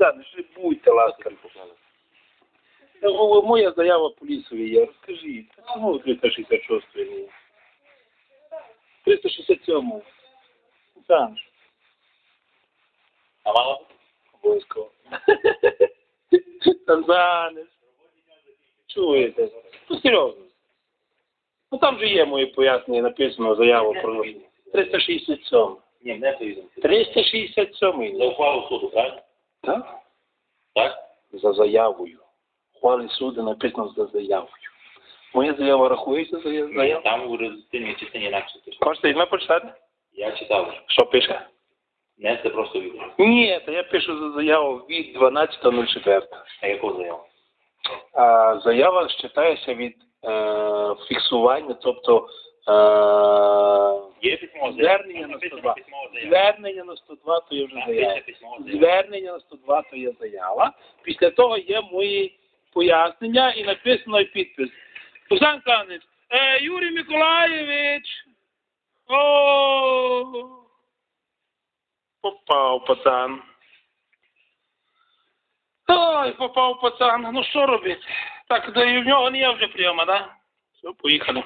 Богдан, не будьте ласка. Моя заява полісові є. Розкажіть. Ну, 366 ні. 367. Так. А мало? Обов'язково. Танзанець. Чуєте? Ну, серйозно. Ну там же є мої пояснення, написано заяву про 367. Ні, не то відомо. 367 За ухвалу суду, правильно? Так? Так? За заявою. Хвали суду написано за заявою. Моя заява рахується за заяву? Там у резистивній частині інакше пише. Хочете візьме почитати? Я читав вже. Що пише? Не це просто відео. Ні, то я пишу за заяву від 12.04. А яку заяву? А заява вважається від е, фіксування, тобто е, Звернення на 102. звернення на 102, то є вже заява. Звернення на 102 то є заява. Після того є мої пояснення і написано і підпис. Руслан Санич, е, Юрій Миколаєвич. О, попав пацан. Ой, попав пацан. Ну що робити? Так, да і в нього не є вже прийома, да? Все, поїхали.